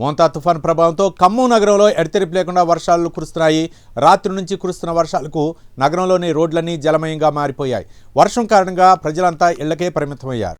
మోంతా తుఫాన్ ప్రభావంతో ఖమ్మం నగరంలో ఎడతెరిపి లేకుండా వర్షాలు కురుస్తున్నాయి. రాత్రి నుంచి కురుస్తున్న వర్షాలకు నగరంలోని రోడ్లన్నీ జలమయంగా మారిపోయాయి. వర్షం కారణంగా ప్రజలంతా ఇళ్ళకే పరిమితమయ్యారు.